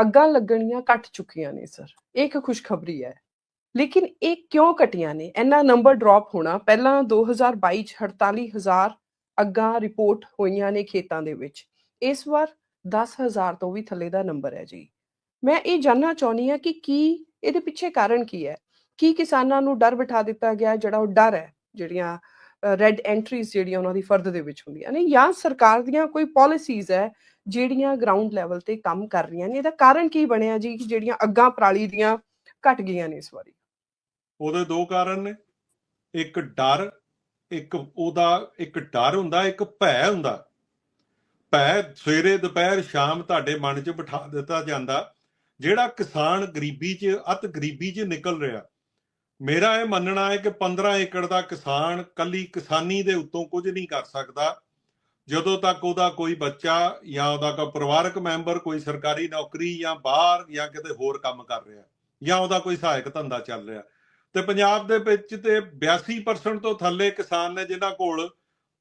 ਅੱਗਾਂ ਲੱਗਣੀਆਂ ਘਟ ਚੁੱਕੀਆਂ ਨੇ ਸਰ ਇਹ ਇੱਕ ਖੁਸ਼ਖਬਰੀ ਹੈ। ਲੇਕਿਨ ਇਹ ਕਿਉਂ ਘਟੀਆਂ ਨੇ? ਇੰਨਾ ਨੰਬਰ ਡ੍ਰੌਪ ਹੋਣਾ, ਪਹਿਲਾਂ 2022 ਚ 48000 ਅੱਗਾਂ ਰਿਪੋਰਟ ਹੋਈਆਂ ਨੇ ਖੇਤਾਂ ਦੇ ਵਿੱਚ। ਇਸ ਵਾਰ 10000 ਤੋਂ ਵੀ ਥੱਲੇ ਦਾ ਨੰਬਰ ਹੈ ਜੀ। ਮੈਂ ਇਹ ਜਾਨਣਾ ਚਾਹੁੰਦੀ ਹਾਂ ਕਿ ਕੀ, ਇਹਦੇ ਪਿੱਛੇ ਕਾਰਨ ਕੀ ਹੈ? ਕੀ ਕਿਸਾਨਾਂ ਨੂੰ ਡਰ ਬਿਠਾ ਦਿੱਤਾ ਗਿਆ, ਜਿਹੜਾ ਉਹ ਡਰ ਹੈ, ਜਿਹੜੀਆਂ ਰੈੱਡ ਐਂਟਰੀਜ਼ ਜਿਹੜੀਆਂ ਉਹਨਾਂ ਦੀ ਫਰਦ ਦੇ ਵਿੱਚ ਹੁੰਦੀਆਂ ਨੇ? ਜਾਂ ਸਰਕਾਰ ਦੀਆਂ ਕੋਈ ਪਾਲਿਸੀਜ਼ ਹੈ ਜਿਹੜੀਆਂ ਗਰਾਊਂਡ ਲੈਵਲ ਤੇ ਕੰਮ ਕਰ ਰਹੀਆਂ ਨੇ, ਇਹਦਾ ਕਾਰਨ ਕੀ ਬਣਿਆ ਜੀ? ਕਿ ਜਿਹੜੀਆਂ ਅੱਗਾਂ ਪਰਾਲੀ ਦੀਆਂ ਘਟ ਗਈਆਂ ਨੇ ਇਸ ਵਾਰੀ। ਉਹਦੇ ਦੋ ਕਾਰਨ ਨੇ। ਇੱਕ ਡਰ, ਇੱਕ ਉਹਦਾ, ਇੱਕ ਡਰ ਹੁੰਦਾ, ਇੱਕ ਭੈ ਹੁੰਦਾ। ਭੈ ਸਵੇਰੇ, ਦੁਪਹਿਰ, ਸ਼ਾਮ ਤੁਹਾਡੇ ਮਨ 'ਚ ਬਿਠਾ ਦਿੱਤਾ ਜਾਂਦਾ, ਜਿਹੜਾ ਕਿਸਾਨ ਗਰੀਬੀ 'ਚ, ਅਤ ਗਰੀਬੀ 'ਚ ਨਿਕਲ ਰਿਹਾ। ਮੇਰਾ ਇਹ ਮੰਨਣਾ ਹੈ ਕਿ 15 ਏਕੜ ਦਾ ਕਿਸਾਨ ਕੱਲੀ ਕਿਸਾਨੀ ਦੇ ਉੱਤੋਂ ਕੁਝ ਨਹੀਂ ਕਰ ਸਕਦਾ। ਜਦੋਂ ਤੱਕ ਉਹਦਾ ਕੋਈ ਬੱਚਾ ਜਾਂ ਉਹਦਾ ਕੋਈ ਪਰਿਵਾਰਕ ਮੈਂਬਰ, ਕੋਈ ਸਰਕਾਰੀ ਨੌਕਰੀ ਜਾਂ ਬਾਹਰ ਜਾਂ ਕਿਤੇ ਹੋਰ ਕੰਮ ਕਰ ਰਿਹਾ, ਜਾਂ ਉਹਦਾ ਕੋਈ ਸਹਾਇਕ ਧੰਦਾ ਚੱਲ ਰਿਹਾ। ਤੇ ਪੰਜਾਬ ਦੇ ਵਿੱਚ ਤੇ 82% ਤੋਂ ਥੱਲੇ ਕਿਸਾਨ ਨੇ, ਜਿਨ੍ਹਾਂ ਕੋਲ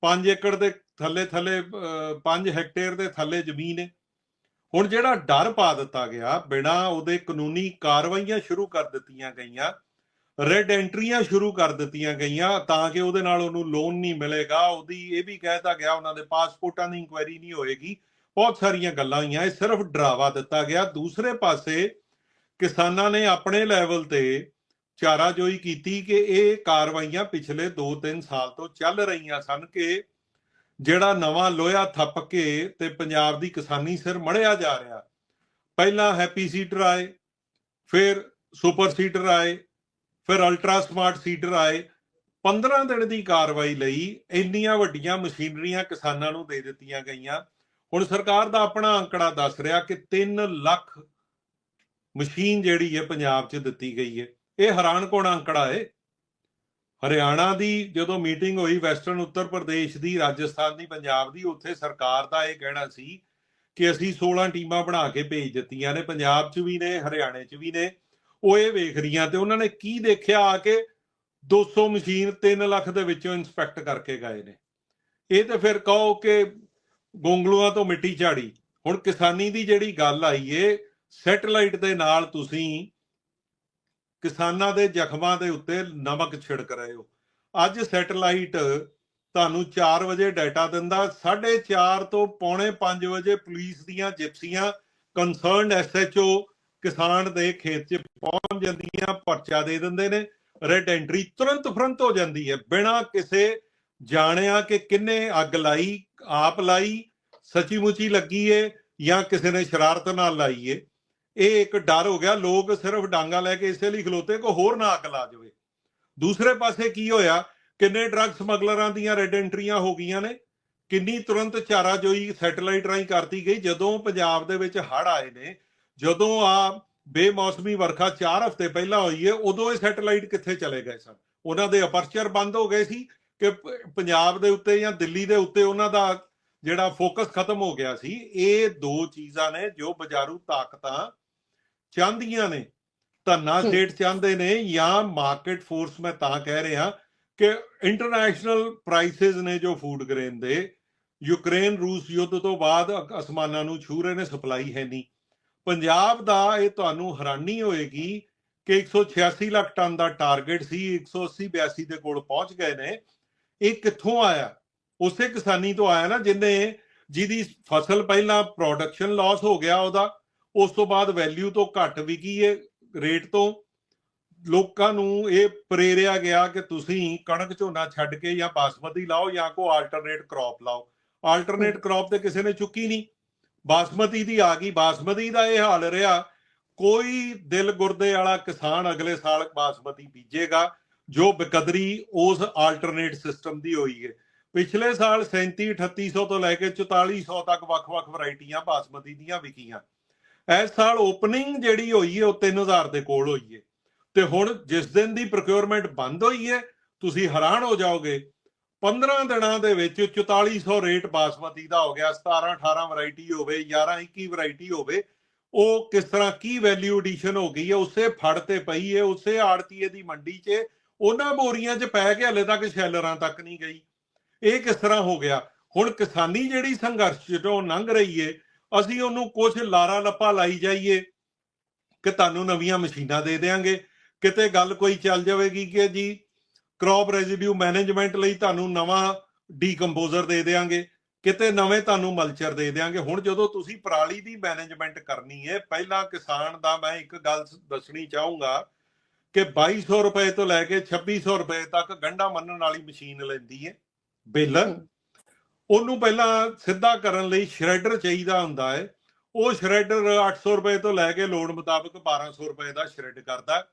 5 ਏਕੜ ਦੇ ਥੱਲੇ ਥੱਲੇ 5 ਹੈਕਟੇਅਰ ਦੇ ਥੱਲੇ ਜ਼ਮੀਨ ਹੈ ਹੁਣ ਜਿਹੜਾ ਡਰ ਪਾ ਦਿੱਤਾ ਗਿਆ, ਬਿਨਾ ਉਹਦੇ ਕਾਨੂੰਨੀ ਕਾਰਵਾਈਆਂ ਸ਼ੁਰੂ ਕਰ ਦਿੱਤੀਆਂ ਗਈਆਂ ਰੈੱਡ ਐਂਟਰੀਆਂ ਸ਼ੁਰੂ ਕਰ ਦਿੱਤੀਆਂ ਗਈਆਂ ਤਾਂ ਕਿ ਉਹਦੇ ਨਾਲ ਉਹਨੂੰ ਲੋਨ ਨਹੀਂ ਮਿਲੇਗਾ। ਉਹਦੀ ਇਹ ਵੀ ਕਹਿਤਾ ਗਿਆ, ਉਹਨਾਂ ਦੇ ਪਾਸਪੋਰਟਾਂ ਦੀ ਇਨਕੁਆਇਰੀ ਨਹੀਂ ਹੋਏਗੀ। ਬਹੁਤ ਸਾਰੀਆਂ ਗੱਲਾਂ ਹੋਈਆਂ, ਇਹ ਸਿਰਫ ਡਰਾਵਾ ਦਿੱਤਾ ਗਿਆ। ਦੂਸਰੇ ਪਾਸੇ ਕਿਸਾਨਾਂ ਨੇ ਆਪਣੇ ਲੈਵਲ ਤੇ ਚਾਰਾਜੋਈ ਕੀਤੀ ਕਿ ਇਹ ਕਾਰਵਾਈਆਂ ਪਿਛਲੇ 2-3 ਸਾਲ ਤੋਂ ਚੱਲ ਰਹੀਆਂ ਸਨ ਕਿ ਜਿਹੜਾ ਨਵਾਂ ਲੋਹਾ ਥੱਪ ਕੇ ਤੇ ਪੰਜਾਬ ਦੀ ਕਿਸਾਨੀ ਸਿਰ ਮੜਿਆ ਜਾ ਰਿਹਾ। ਪਹਿਲਾਂ ਹੈਪੀ ਸੀਟਰ ਆਏ, ਫਿਰ ਸੁਪਰ ਸੀਟਰ ਆਏ ਫਿਰ ਅਲਟਰਾ ਸਮਾਰਟ ਸੀਡਰ ਆਏ। 15 ਦਿਨ ਦੀ ਕਾਰਵਾਈ ਲਈ ਇੰਨੀਆਂ ਵੱਡੀਆਂ ਮਸ਼ੀਨਰੀਆਂ ਕਿਸਾਨਾਂ ਨੂੰ ਦੇ ਦਿੱਤੀਆਂ ਗਈਆਂ। ਹੁਣ ਸਰਕਾਰ ਦਾ ਆਪਣਾ ਅੰਕੜਾ ਦੱਸ ਰਿਹਾ ਕਿ 3 ਲੱਖ ਮਸ਼ੀਨ ਜਿਹੜੀ ਹੈ ਪੰਜਾਬ 'ਚ ਦਿੱਤੀ ਗਈ ਹੈ। ਇਹ ਹੈਰਾਨ ਕੋਣ ਅੰਕੜਾ ਹੈ ਹਰਿਆਣਾ ਦੀ ਜਦੋਂ ਮੀਟਿੰਗ ਹੋਈ, ਵੈਸਟਰਨ ਉੱਤਰ ਪ੍ਰਦੇਸ਼ ਦੀ, ਰਾਜਸਥਾਨ ਦੀ, ਪੰਜਾਬ ਦੀ, ਉੱਥੇ ਸਰਕਾਰ ਦਾ ਇਹ ਕਹਿਣਾ ਸੀ ਕਿ ਅਸੀਂ 16 ਟੀਮਾਂ ਬਣਾ ਕੇ ਭੇਜ ਦਿੱਤੀਆਂ ਨੇ। ਪੰਜਾਬ 'ਚ ਵੀ ਨੇ, ਹਰਿਆਣੇ 'ਚ ਵੀ ਨੇ। ਉਹ ਇਹ ਵੇਖ ਰਹੀਆਂ ਤੇ ਉਹਨਾਂ ਨੇ ਕੀ ਦੇਖਿਆ ਆ ਕੇ 200 ਮਸ਼ੀਨ 3 ਲੱਖ ਦੇ ਵਿੱਚੋਂ ਇਨਸਪੈਕਟ ਕਰਕੇ ਗਏ ਨੇ। ਇਹ ਤੇ ਫਿਰ ਕਹੋ ਕਿ ਗੋਂਗਲੂਆਂ ਤੋਂ ਮਿੱਟੀ ਝਾੜੀ। ਹੁਣ ਕਿਸਾਨੀ ਦੀ ਜਿਹੜੀ ਗੱਲ ਆਈ ਏ, ਸੈਟੇਲਾਈਟ ਦੇ ਨਾਲ ਤੁਸੀਂ ਕਿਸਾਨਾਂ ਦੇ ਜ਼ਖਮਾਂ ਦੇ ਉੱਤੇ ਨਮਕ ਛਿੜਕ ਰਹੇ ਹੋ। ਅੱਜ ਸੈਟੇਲਾਈਟ ਤੁਹਾਨੂੰ 4 ਵਜੇ ਡਾਟਾ ਦਿੰਦਾ 4:30 ਤੋਂ ਪੌਣੇ 5 ਵਜੇ ਪੁਲਿਸ ਦੀਆਂ ਜਿਪਸੀਆਂ ਕੰਸਰਨਡ ਐਸਐਚਓ ਕਿਸਾਨ ਦੇ ਖੇਤ 'ਚ ਪਹੁੰਚ ਜਾਂਦੀਆਂ, ਪਰਚਾ ਦੇ ਦਿੰਦੇ ਨੇ, ਰੈਡ ਐਂਟਰੀ ਤੁਰੰਤ ਫਰੰਤ ਹੋ ਜਾਂਦੀ ਹੈ। ਬਿਨਾਂ ਕਿਸੇ ਜਾਣਿਆ ਕਿ ਕਿੰਨੇ ਅੱਗ ਲਾਈ, ਆਪ ਲਾਈ ਸੱਚੀ ਮੁੱਚੀ ਲੱਗੀ ਏ ਜਾਂ ਕਿਸੇ ਨੇ ਸ਼ਰਾਰਤ ਨਾਲ ਲਾਈ ਏ। ਇਹ ਇੱਕ ਡਰ ਹੋ ਗਿਆ, ਲੋਕ ਸਿਰਫ ਡਾਂਗਾ ਲੈ ਕੇ ਇਸੇ ਲਈ ਖਲੋਤੇ ਕੋ ਹੋਰ ਨਾ ਅੱਗ ਲਾ ਜਾਵੇ। ਦੂਸਰੇ ਪਾਸੇ ਕੀ ਹੋਇਆ? ਕਿੰਨੇ ਡਰੱਗ ਸਮਗਲਰਾਂ ਦੀਆਂ ਰੈਡ ਐਂਟਰੀਆਂ ਹੋ ਗਈਆਂ ਨੇ? ਕਿੰਨੀ ਤੁਰੰਤ ਚਾਰਾਜੋਈ ਸੈਟੇਲਾਈਟ ਰਾਹੀਂ ਕਰਤੀ ਗਈ? ਜਦੋਂ ਪੰਜਾਬ ਦੇ ਵਿੱਚ ਹੜ ਆਏ ਨੇ ਜਦੋਂ ਆ ਬੇਮੌਸਮੀ ਵਰਖਾ 4 ਹਫ਼ਤੇ ਪਹਿਲਾਂ ਹੋਈ ਹੈ ਉਦੋਂ ਇਹ ਸੈਟੇਲਾਈਟ ਕਿੱਥੇ ਚਲੇ ਗਏ ਸਨ? ਉਹਨਾਂ ਦੇ ਅਪਰਚਰ ਬੰਦ ਹੋ ਗਏ ਸੀ ਕਿ ਪੰਜਾਬ ਦੇ ਉੱਤੇ ਜਾਂ ਦਿੱਲੀ ਦੇ ਉੱਤੇ ਉਹਨਾਂ ਦਾ ਜਿਹੜਾ ਫੋਕਸ ਖਤਮ ਹੋ ਗਿਆ ਸੀ ਇਹ ਦੋ ਚੀਜ਼ਾਂ ਨੇ ਜੋ ਬਾਜ਼ਾਰੂ ਤਾਕਤਾਂ ਚਾਹੁੰਦੀਆਂ ਨੇ। ਧੰਨਾ ਸਟੇਟ ਚਾਹੁੰਦੇ ਨੇ ਜਾਂ ਮਾਰਕੀਟ ਫੋਰਸ ਮੈਂ ਤਾਂ ਕਹਿ ਰਿਹਾ ਕਿ ਇੰਟਰਨੈਸ਼ਨਲ ਪ੍ਰਾਈਸਸ ਨੇ ਜੋ ਫੂਡ ਗ੍ਰੇਨ ਦੇ ਯੂਕਰੇਨ ਰੂਸ ਯੁੱਧ ਤੋਂ ਬਾਅਦ ਅਸਮਾਨਾਂ ਨੂੰ ਛੂ ਰਹੇ ਨੇ ਸਪਲਾਈ ਹੈ ਨਹੀਂ। ਪੰਜਾਬ ਦਾ ਇਹ ਤੁਹਾਨੂੰ ਹੈਰਾਨੀ ਹੋਏਗੀ ਕਿ 186 ਲੱਖ ਟਨ ਦਾ ਟਾਰਗੇਟ ਸੀ 180 82 ਦੇ ਕੋਲ ਪਹੁੰਚ ਗਏ ਨੇ। ਇਹ ਕਿੱਥੋਂ ਆਇਆ? ਉਸੇ ਕਿਸਾਨੀ ਤੋਂ ਆਇਆ ਨਾ ਜਿੰਨੇ ਜਿਹਦੀ ਫਸਲ ਪਹਿਲਾਂ ਪ੍ਰੋਡਕਸ਼ਨ ਲਾਸ ਹੋ ਗਿਆ ਉਹਦਾ ਉਸ ਤੋਂ ਬਾਅਦ ਵੈਲਿਊ ਤੋਂ ਘੱਟ ਵਿਕੀ ਹੈ ਰੇਟ ਤੋਂ। ਲੋਕਾਂ ਨੂੰ ਇਹ ਪ੍ਰੇਰਿਆ ਗਿਆ ਕਿ ਤੁਸੀਂ ਕਣਕ ਝੋਨਾ ਛੱਡ ਕੇ ਜਾਂ ਬਾਸਮਤੀ ਲਾਓ ਜਾਂ ਕੋ ਆਲਟਰਨੇਟ ਕ੍ਰੌਪ ਲਾਓ। ਆਲਟਰਨੇਟ ਕ੍ਰੌਪ ਤੇ ਕਿਸੇ ਨੇ ਚੁੱਕੀ ਨਹੀਂ। ਬਾਸਮਤੀ ਦੀ ਆ ਗਈ, ਬਾਸਮਤੀ ਦਾ ਇਹ ਹਾਲ ਰਿਹਾ, ਕੋਈ ਦਿਲ ਗੁਰਦੇ ਵਾਲਾ ਕਿਸਾਨ ਅਗਲੇ ਸਾਲ ਬਾਸਮਤੀ ਬੀਜੇਗਾ, ਜੋ ਬਕਦਰੀ ਉਸ ਆਲਟਰਨੇਟ ਸਿਸਟਮ ਦੀ ਹੋਈ ਹੈ। ਪਿਛਲੇ ਸਾਲ 37 3800 ਤੋਂ ਲੈ ਕੇ 4400 ਤੱਕ ਵੱਖ-ਵੱਖ ਵੈਰਾਈਟੀਆਂ ਬਾਸਮਤੀ ਦੀਆਂ ਵਿਕੀਆਂ। ਇਸ ਸਾਲ ਓਪਨਿੰਗ ਜਿਹੜੀ ਹੋਈ ਹੈ, ਉਹ 3000 ਦੇ ਕੋਲ ਹੋਈ ਹੈ। ਤੇ ਹੁਣ ਜਿਸ ਦਿਨ ਦੀ ਪ੍ਰੋਕਿਉਰਮੈਂਟ ਬੰਦ ਹੋਈ ਹੈ, ਤੁਸੀਂ ਹੈਰਾਨ ਹੋ ਜਾਓਗੇ 15 ਦਿਨਾਂ ਦੇ ਵਿੱਚ 4400 ਰੇਟ ਬਾਸਮਤੀ ਦਾ ਹੋ ਗਿਆ 17 18 ਵੈਰਾਈਟੀ ਹੋਵੇ 11 21 ਵੈਰਾਈਟੀ ਹੋਵੇ, ਉਹ ਕਿਸ ਤਰ੍ਹਾਂ ਕੀ ਵੈਲਿਊ ਐਡੀਸ਼ਨ ਹੋ ਗਈ ਹੈ, ਉਸੇ ਫੜ ਤੇ ਪਈ ਹੈ, ਉਸੇ ਆੜਤੀਏ ਦੀ ਮੰਡੀ 'ਚ ਉਹਨਾਂ ਬੋਰੀਆਂ 'ਚ ਪੈ ਕੇ ਹਲੇ ਤੱਕ ਸ਼ੈਲਰਾਂ ਤੱਕ ਨਹੀਂ ਗਈ। ਇਹ ਕਿਸ ਤਰ੍ਹਾਂ ਹੋ ਗਿਆ? ਹੁਣ ਕਿਸਾਨੀ ਜਿਹੜੀ ਸੰਘਰਸ਼ ਜਦੋਂ ਲੰਘ ਰਹੀ ਏ ਅਸੀਂ ਉਹਨੂੰ ਕੁਝ ਲਾਰਾ ਲੱਪਾ ਲਾਈ ਜਾਈਏ, ਕਿ ਤੁਹਾਨੂੰ ਨਵੀਆਂ ਮਸ਼ੀਨਾਂ ਦੇ ਦੇਾਂਗੇ ਕਿਤੇ ਗੱਲ ਕੋਈ ਚੱਲ ਜਾਵੇਗੀ ਕਿ ਜੀ ਕ੍ਰੌਪ ਰੈਜ਼ੀਡਿਊ ਮੈਨੇਜਮੈਂਟ ਲਈ ਤੁਹਾਨੂੰ ਨਵਾਂ ਡੀਕੰਪੋਜ਼ਰ ਦੇ ਦੇਾਂਗੇ ਕਿਤੇ ਨਵੇਂ ਤੁਹਾਨੂੰ ਮਲਚਰ ਦੇ ਦੇਾਂਗੇ ਹੁਣ ਜਦੋਂ ਤੁਸੀਂ ਪਰਾਲੀ ਦੀ ਮੈਨੇਜਮੈਂਟ ਕਰਨੀ ਹੈ ਪਹਿਲਾਂ ਕਿਸਾਨ ਦਾ ਮੈਂ ਇੱਕ ਗੱਲ ਦੱਸਣੀ ਚਾਹੂੰਗਾ ਕਿ 2200 ਰੁਪਏ ਤੋਂ ਲੈ ਕੇ 2600 ਰੁਪਏ ਤੱਕ ਗੰਢਾ ਮੰਨਣ ਵਾਲੀ ਮਸ਼ੀਨ ਲੈਂਦੀ ਹੈ। ਬੇਲਰ ਉਹਨੂੰ ਪਹਿਲਾਂ ਸਿੱਧਾ ਕਰਨ ਲਈ ਸ਼੍ਰੈਡਰ ਚਾਹੀਦਾ ਹੁੰਦਾ ਹੈ ਉਹ ਸ਼੍ਰੈਡਰ 800 ਰੁਪਏ ਤੋਂ ਲੈ ਕੇ ਲੋੜ ਮੁਤਾਬਕ 1200 ਰੁਪਏ ਦਾ ਸ਼੍ਰੈਡ ਕਰਦਾ। ਹੈ।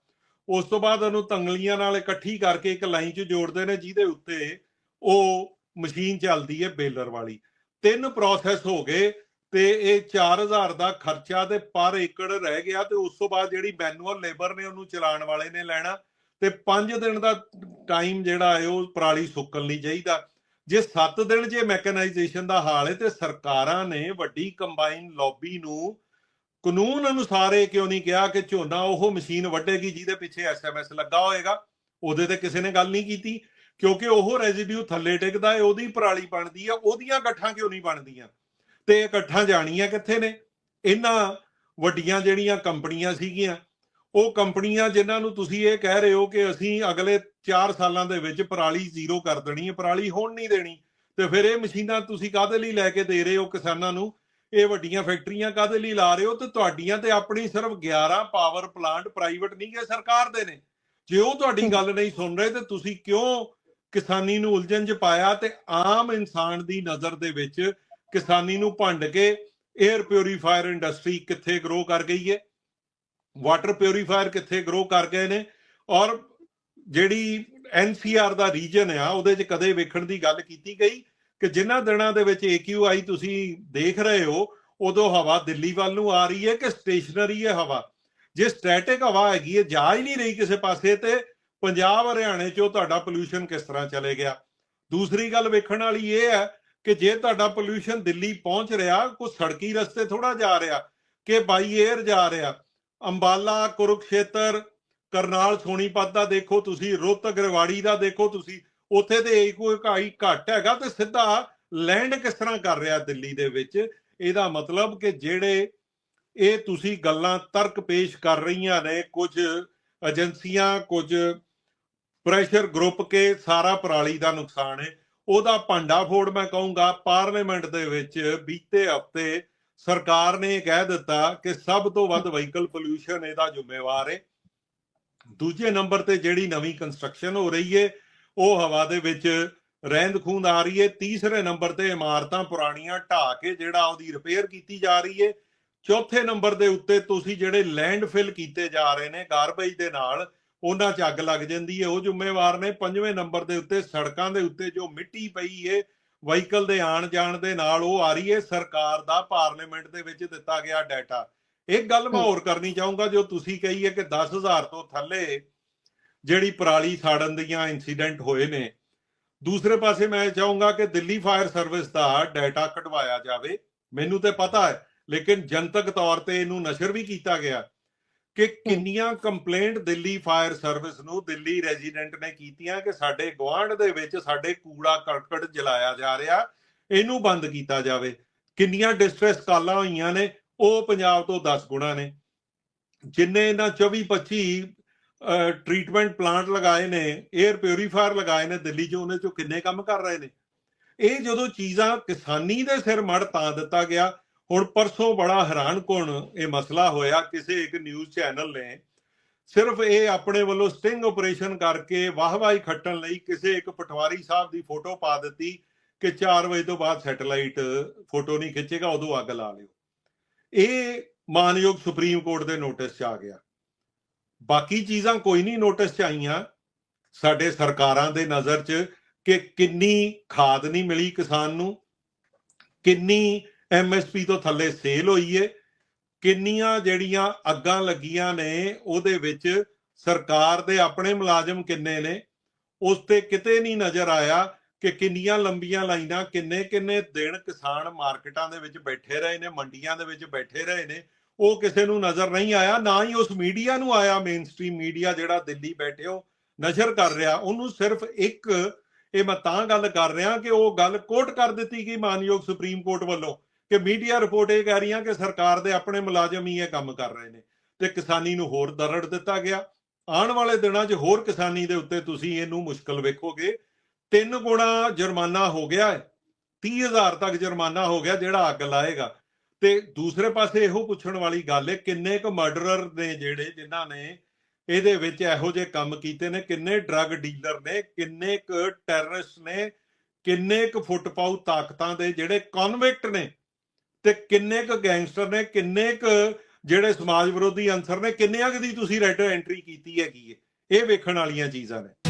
ਉਸ ਤੋਂ ਬਾਅਦ ਉਹਨੂੰ ਤੰਗਲੀਆਂ ਨਾਲ ਇਕੱਠੀ ਕਰਕੇ ਇੱਕ ਲਾਈਨ 'ਚ ਜੋੜਦੇ ਨੇ, ਜਿਹਦੇ ਉੱਤੇ ਉਹ ਮਸ਼ੀਨ ਚੱਲਦੀ ਹੈ ਬੇਲਰ ਵਾਲੀ। ਤਿੰਨ ਪ੍ਰੋਸੈਸ ਹੋ ਗਏ ਤੇ ਇਹ 4000 ਦਾ ਖਰਚਾ ਤੇ ਪਰ ਏਕੜ ਰਹਿ ਗਿਆ ਤੇ ਉਸ ਤੋਂ ਬਾਅਦ ਜਿਹੜੀ ਮੈਨੂਅਲ ਲੇਬਰ ਨੇ ਉਹਨੂੰ ਚਲਾਉਣ ਵਾਲੇ ਨੇ ਲੈਣਾ ਤੇ 5 ਦਿਨ ਦਾ ਟਾਈਮ ਜਿਹੜਾ ਹੈ ਉਹ ਪਰਾਲੀ ਸੁੱਕਣ ਲਈ ਚਾਹੀਦਾ। ਜੇ 7 ਦਿਨ ਜੇ ਮੈਕਨਾਈਜੇਸ਼ਨ ਦਾ ਹਾਲ ਹੈ ਤੇ ਸਰਕਾਰਾਂ ਨੇ ਵੱਡੀ ਕੰਬਾਈਨ ਲੌਬੀ ਨੂੰ ਕਾਨੂੰਨ ਅਨੁਸਾਰ ਇਹ ਕਿਉਂ ਨਹੀਂ ਕਿਹਾ ਕਿ ਝੋਨਾ ਉਹ ਮਸ਼ੀਨ ਵੱਢੇਗੀ ਜਿਹਦੇ ਪਿੱਛੇ ਐਸਐਮਐਸ ਲੱਗਾ ਹੋਏਗਾ? ਉਹਦੇ ਤੇ ਕਿਸੇ ਨੇ ਗੱਲ ਨਹੀਂ ਕੀਤੀ। ਕਿਉਂਕਿ ਉਹ ਰੈਜ਼ੀਡਿਊ ਥੱਲੇ ਟਿਕਦਾ ਹੈ, ਉਹਦੀ ਪਰਾਲੀ ਬਣਦੀ ਆ, ਉਹਦੀਆਂ ਗੱਠਾਂ ਕਿਉਂ ਨਹੀਂ ਬਣਦੀਆਂ? ਤੇ ਇਹ ਗੱਠਾਂ ਜਾਣੀਆਂ ਕਿੱਥੇ ਨੇ? ਇਹਨਾਂ ਵੱਡੀਆਂ ਜਿਹੜੀਆਂ ਕੰਪਨੀਆਂ ਸੀਗੀਆਂ, ਉਹ ਕੰਪਨੀਆਂ ਜਿਨ੍ਹਾਂ ਨੂੰ ਤੁਸੀਂ ਇਹ ਕਹਿ ਰਹੇ ਹੋ ਕਿ ਅਸੀਂ ਅਗਲੇ 4 ਸਾਲਾਂ ਦੇ ਵਿੱਚ ਪਰਾਲੀ ਜ਼ੀਰੋ ਕਰ ਦੇਣੀ ਹੈ, ਪਰਾਲੀ ਹੋਣ ਨਹੀਂ ਦੇਣੀ। ਤੇ ਫਿਰ ਇਹ ਮਸ਼ੀਨਾਂ ਤੁਸੀਂ ਕਾਹਦੇ ਲਈ ਲੈ ਕੇ ਦੇ ਰਹੇ ਹੋ ਕਿਸਾਨਾਂ ਨੂੰ? ਇਹ ਵੱਡੀਆਂ ਫੈਕਟਰੀਆਂ ਕਾਹਦੇ ਲਈ ਲਾ ਰਹੇ ਹੋ? ਤੇ ਤੁਹਾਡੀਆਂ ਤੇ ਆਪਣੀ ਸਿਰਫ 11 ਪਾਵਰ ਪਲਾਂਟ ਪ੍ਰਾਈਵੇਟ ਨਹੀਂ ਗਏ ਸਰਕਾਰ ਦੇ ਨੇ। ਜੇ ਉਹ ਤੁਹਾਡੀ ਗੱਲ ਨਹੀਂ ਸੁਣ ਰਹੇ ਤੇ ਤੁਸੀਂ ਕਿਉਂ ਕਿਸਾਨੀ ਨੂੰ ਉਲਝਣ 'ਚ ਪਾਇਆ ਤੇ ਆਮ ਇਨਸਾਨ ਦੀ ਨਜ਼ਰ ਦੇ ਵਿੱਚ ਕਿਸਾਨੀ ਨੂੰ ਭੰਡ ਕੇ 에ਅਰ ਪਿਉਰੀਫਾਇਰ ਇੰਡਸਟਰੀ ਕਿੱਥੇ ਗਰੋ ਕਰ ਗਈ ਹੈ ਵਾਟਰ ਪਿਉਰੀਫਾਇਰ ਕਿੱਥੇ ਗਰੋ ਕਰ ਗਏ ਨੇ? ਔਰ ਜਿਹੜੀ ਐਨਸੀਆਰ ਦਾ ਰੀਜਨ ਆ ਉਹਦੇ 'ਚ ਕਦੇ ਵੇਖਣ ਦੀ ਗੱਲ ਕੀਤੀ ਗਈ? ਕਿ ਜਿਨ੍ਹਾਂ ਦਿਨਾਂ ਦੇ ਵਿੱਚ AQI ਤੁਸੀਂ ਦੇਖ ਰਹੇ ਹੋ, ਉਦੋਂ ਹਵਾ ਦਿੱਲੀ ਵੱਲ ਨੂੰ ਆ ਰਹੀ ਹੈ ਕਿ ਸਟੇਸ਼ਨਰੀ ਹੈ ਹਵਾ? ਜੇ ਸਟੈਟਿਕ ਹਵਾ ਹੈਗੀ ਹੈ, ਜਾ ਹੀ ਨਹੀਂ ਰਹੀ ਕਿਸੇ ਪਾਸੇ ਤੇ ਪੰਜਾਬ ਹਰਿਆਣੇ 'ਚੋਂ ਤੁਹਾਡਾ ਪੋਲੂਸ਼ਨ ਕਿਸ ਤਰ੍ਹਾਂ ਚਲੇ ਗਿਆ? ਦੂਸਰੀ ਗੱਲ ਵੇਖਣ ਵਾਲੀ ਇਹ ਹੈ ਕਿ ਜੇ ਤੁਹਾਡਾ ਪੋਲੂਸ਼ਨ ਦਿੱਲੀ ਪਹੁੰਚ ਰਿਹਾ, ਕੋਈ ਸੜਕੀ ਰਸਤੇ ਥੋੜਾ ਜਾ ਰਿਹਾ, ਕਿ ਬਾਈ 에ਅਰ ਜਾ ਰਿਹਾ, ਅੰਬਾਲਾ, ਕੁਰੂਕਸ਼ੇਤਰ, ਕਰਨਾਲ, ਸੋਨੀਪਤ ਦਾ ਦੇਖੋ ਤੁਸੀਂ, ਰੁੱਤ ਅਗਰਵਾੜੀ ਦਾ ਦੇਖੋ ਤੁਸੀਂ ਉੱਥੇ ਤੇ ਕੋਈ ਕਾਈ ਘੱਟ ਹੈਗਾ ਤੇ ਸਿੱਧਾ ਲੈਂਡ ਕਿਸ ਤਰ੍ਹਾਂ ਕਰ ਰਿਹਾ ਦਿੱਲੀ ਦੇ ਵਿੱਚ? ਇਹਦਾ ਮਤਲਬ ਕਿ ਜਿਹੜੇ ਇਹ ਤੁਸੀਂ ਗੱਲਾਂ ਤਰਕ ਪੇਸ਼ ਕਰ ਰਹੀਆਂ ਨੇ, ਕੁਝ ਏਜੰਸੀਆਂ, ਕੁਝ ਪ੍ਰੈਸ਼ਰ ਗਰੁੱਪ ਕੇ ਸਾਰਾ ਪਰਾਲੀ ਦਾ ਨੁਕਸਾਨ ਹੈ। ਉਹਦਾ ਭਾਂਡਾ ਫੋੜ ਮੈਂ ਕਹੂੰਗਾ ਪਾਰਲੀਮੈਂਟ ਦੇ ਵਿੱਚ ਬੀਤੇ ਹਫ਼ਤੇ ਸਰਕਾਰ ਨੇ ਕਹਿ ਦਿੱਤਾ ਕਿ ਸਭ ਤੋਂ ਵੱਧ ਵਹੀਕਲ ਪੋਲੂਸ਼ਨ ਇਹਦਾ ਜ਼ਿੰਮੇਵਾਰ ਹੈ। ਦੂਜੇ ਨੰਬਰ ਤੇ ਜਿਹੜੀ ਨਵੀਂ ਕੰਸਟਰਕਸ਼ਨ ਹੋ ਰਹੀ ਹੈ ਉਹ ਹਵਾ ਦੇ ਵਿੱਚ ਰਹਿੰਦ ਖੂੰਦ ਆ ਰਹੀ ਹੈ। ਤੀਸਰੇ ਨੰਬਰ ਤੇ ਇਮਾਰਤਾਂ ਪੁਰਾਣੀਆਂ ਢਾਹ ਕੇ ਜਿਹੜਾ ਉਹਦੀ ਰਿਪੇਅਰ ਕੀਤੀ ਜਾ ਰਹੀ ਹੈ। ਚੌਥੇ ਨੰਬਰ ਦੇ ਉੱਤੇ ਤੁਸੀਂ ਜਿਹੜੇ ਲੈਂਡ ਫਿਲ ਕੀਤੇ ਜਾ ਰਹੇ ਨੇ ਗਾਰਬੇਜ ਦੇ ਨਾਲ ਉਹਨਾਂ 'ਚ ਅੱਗ ਲੱਗ ਜਾਂਦੀ ਹੈ। ਉਹ ਜ਼ਿੰਮੇਵਾਰ ਨੇ ਪੰਜਵੇਂ ਨੰਬਰ ਦੇ ਉੱਤੇ ਸੜਕਾਂ ਦੇ ਉੱਤੇ ਜੋ ਮਿੱਟੀ ਪਈ ਹੈ ਵਹੀਕਲ ਦੇ ਆਣ ਜਾਣ ਦੇ ਨਾਲ ਉਹ ਆ ਰਹੀ ਹੈ। ਸਰਕਾਰ ਦਾ ਪਾਰਲੀਮੈਂਟ ਦੇ ਵਿੱਚ ਦਿੱਤਾ ਗਿਆ ਡਾਟਾ ਇੱਕ ਗੱਲ ਮੈਂ ਹੋਰ ਕਰਨੀ ਚਾਹੂੰਗਾ ਜੋ ਤੁਸੀਂ ਕਹੀ ਹੈ ਕਿ 10000 ਤੋਂ ਥੱਲੇ ਜਿਹੜੀ ਪਰਾਲੀ ਸਾੜਨ ਦੀਆਂ ਇਨਸੀਡੈਂਟ ਹੋਏ ਨੇ। ਦੂਸਰੇ ਪਾਸੇ ਮੈਂ ਚਾਹੂੰਗਾ ਕਿ ਦਿੱਲੀ ਫਾਇਰ ਸਰਵਿਸ ਦਾ ਡਾਟਾ ਕਢਵਾਇਆ ਜਾਵੇ। ਮੈਨੂੰ ਤੇ ਪਤਾ ਹੈ ਲੇਕਿਨ ਜਨਤਕ ਤੌਰ ਤੇ ਇਹਨੂੰ ਨਸ਼ਰ ਵੀ ਕੀਤਾ ਗਿਆ। ਕਿ ਕਿੰਨੀਆਂ ਕੰਪਲੇਂਟ ਦਿੱਲੀ ਫਾਇਰ ਸਰਵਿਸ ਨੂੰ ਦਿੱਲੀ ਰੈਜ਼ੀਡੈਂਟ ਨੇ ਕੀਤੀਆਂ ਕਿ ਸਾਡੇ ਗਵਾਂਢ ਦੇ ਵਿੱਚ ਸਾਡੇ ਕੂੜਾ ਕਰਕਟ ਜਲਾਇਆ ਜਾ ਰਿਹਾ ਇਹਨੂੰ ਬੰਦ ਕੀਤਾ ਜਾਵੇ। ਕਿੰਨੀਆਂ ਡਿਸਟ੍ਰੈਸ ਕਾਲਾਂ ਹੋਈਆਂ ਨੇ ਉਹ ਪੰਜਾਬ ਤੋਂ 10 ਗੁਣਾ ਨੇ। ਜਿੰਨੇ ਇਹਨਾਂ 24 25 ਟ੍ਰੀਟਮੈਂਟ ਪਲਾਂਟ ਲਗਾਏ ਨੇ 에ਅਰ ਪਿਉਰੀਫਾਇਰ ਲਗਾਏ ਨੇ ਦਿੱਲੀ 'ਚ ਉਹਨੇ 'ਚੋਂ ਕਿੰਨੇ ਕੰਮ ਕਰ ਰਹੇ ਨੇ? ਇਹ ਜਦੋਂ ਚੀਜ਼ਾਂ ਕਿਸਾਨੀ ਦੇ ਸਿਰ ਮੜ ਤਾਂ ਦਿੱਤਾ ਗਿਆ, ਹੁਣ ਪਰਸੋਂ ਬੜਾ ਹੈਰਾਨ ਹੈਰਾਨਕੁਨ ਇਹ ਮਸਲਾ ਹੋਇਆ, ਕਿਸੇ ਇੱਕ ਨਿਊਜ਼ ਚੈਨਲ ਨੇ। ਸਿਰਫ ਇਹ ਆਪਣੇ ਵੱਲੋਂ ਸਟਿੰਗ ਆਪਰੇਸ਼ਨ ਕਰਕੇ ਵਾਹਵਾਈ ਖੱਟਣ ਲਈ ਕਿਸੇ ਇੱਕ ਪਟਵਾਰੀ ਸਾਹਿਬ ਦੀ ਫੋਟੋ ਪਾ ਦਿੱਤੀ ਕਿ 4 ਵਜੇ ਤੋਂ ਬਾਅਦ ਸੈਟੇਲਾਈਟ ਫੋਟੋ ਨਹੀਂ ਖਿੱਚੇਗਾ, ਉਦੋਂ ਅੱਗ ਲਾ ਲਿਓ। ਇਹ ਮਾਨਯੋਗ ਸੁਪਰੀਮ ਕੋਰਟ ਦੇ ਨੋਟਿਸ 'ਚ ਆ ਗਿਆ। ਬਾਕੀ ਚੀਜ਼ਾਂ ਕੋਈ ਨਹੀਂ ਨੋਟਿਸ 'ਚ ਆਈਆਂ। ਸਾਡੇ ਸਰਕਾਰਾਂ ਦੇ ਨਜ਼ਰ 'ਚ ਕਿ ਕਿੰਨੀ ਖਾਦ ਨਹੀਂ ਮਿਲੀ ਕਿਸਾਨ ਨੂੰ, ਕਿੰਨੀ ਐਮਐਸਪੀ ਤੋਂ ਥੱਲੇ ਸੇਲ ਹੋਈ ਏ, ਕਿੰਨੀਆਂ ਜਿਹੜੀਆਂ ਅੱਗਾਂ ਲੱਗੀਆਂ ਨੇ ਉਹਦੇ ਵਿੱਚ ਸਰਕਾਰ ਦੇ ਆਪਣੇ ਮੁਲਾਜ਼ਮ ਕਿੰਨੇ ਨੇ, ਉਸ ਤੇ ਕਿਤੇ ਨਹੀਂ ਨਜ਼ਰ ਆਇਆ ਕਿ ਕਿੰਨੀਆਂ ਲੰਬੀਆਂ ਲਾਈਨਾਂ ਕਿੰਨੇ ਕਿੰਨੇ ਦਿਨ ਕਿਸਾਨ ਮਾਰਕੀਟਾਂ ਦੇ ਵਿੱਚ ਬੈਠੇ ਰਹੇ ਨੇ, ਮੰਡੀਆਂ ਦੇ ਵਿੱਚ ਬੈਠੇ ਰਹੇ ਨੇ ਉਹ ਕਿਸੇ ਨੂੰ ਨਜ਼ਰ ਨਹੀਂ ਆਇਆ, ਨਾ ਹੀ ਉਸ ਮੀਡੀਆ ਨੂੰ ਆਇਆ ਮੇਨ ਸਟ੍ਰੀਮ ਮੀਡੀਆ ਜਿਹੜਾ ਦਿੱਲੀ ਬੈਠੇ ਹੋ ਨਸ਼ਰ ਕਰ ਰਿਹਾ। ਉਹਨੂੰ ਸਿਰਫ ਇੱਕ, ਇਹ ਮੈਂ ਤਾਂ ਗੱਲ ਕਰ ਰਿਹਾ ਕਿ ਉਹ ਗੱਲ ਕੋਟ ਕਰ ਦਿੱਤੀ ਗਈ ਮਾਨਯੋਗ ਸੁਪਰੀਮ ਕੋਰਟ ਵੱਲੋਂ ਕਿ ਮੀਡੀਆ ਰਿਪੋਰਟ ਇਹ ਕਹਿ ਰਹੀਆਂ ਕਿ ਸਰਕਾਰ ਦੇ ਆਪਣੇ ਮੁਲਾਜ਼ਮ ਹੀ ਇਹ ਕੰਮ ਕਰ ਰਹੇ ਨੇ ਤੇ ਕਿਸਾਨੀ ਨੂੰ ਹੋਰ ਦਰੜ ਦਿੱਤਾ ਗਿਆ। ਆਉਣ ਵਾਲੇ ਦਿਨਾਂ 'ਚ ਹੋਰ ਕਿਸਾਨੀ ਦੇ ਉੱਤੇ ਤੁਸੀਂ ਇਹਨੂੰ ਮੁਸ਼ਕਲ ਵੇਖੋਗੇ। ਤਿੰਨ ਗੁਣਾ ਜੁਰਮਾਨਾ ਹੋ ਗਿਆ ਹੈ 30000 ਤੱਕ ਜੁਰਮਾਨਾ ਹੋ ਗਿਆ ਜਿਹੜਾ ਅੱਗ ਲਾਏਗਾ। ਤੇ ਦੂਸਰੇ ਪਾਸੇ ਇਹੋ ਪੁੱਛਣ ਵਾਲੀ ਗੱਲ ਹੈ ਕਿੰਨੇ ਕੁ ਮਰਡਰਰ ਨੇ ਜਿਹੜੇ ਜਿਨ੍ਹਾਂ ਨੇ ਇਹਦੇ ਵਿੱਚ ਇਹੋ ਜਿਹੇ ਕੰਮ ਕੀਤੇ ਨੇ, ਕਿੰਨੇ ਡਰੱਗ ਡੀਲਰ ਨੇ, ਕਿੰਨੇ ਕੁ ਟੈਰਰਿਸਟ ਨੇ, ਕਿੰਨੇ ਕੁ ਫੁੱਟਪਾਉ ਤਾਕਤਾਂ ਦੇ ਜਿਹੜੇ ਕਨਵਿਕਟ ਨੇ ਤੇ ਕਿੰਨੇ ਕੁ ਗੈਂਗਸਟਰ ਨੇ, ਕਿੰਨੇ ਕੁ ਜਿਹੜੇ ਸਮਾਜ ਵਿਰੋਧੀ ਅੰਸਰ ਨੇ, ਕਿੰਨਿਆਂ ਦੀ ਤੁਸੀਂ ਰੈਡ ਐਂਟਰੀ ਕੀਤੀ ਹੈਗੀ ਹੈ ਇਹ ਵੇਖਣ ਵਾਲੀਆਂ ਚੀਜ਼ਾਂ ਨੇ।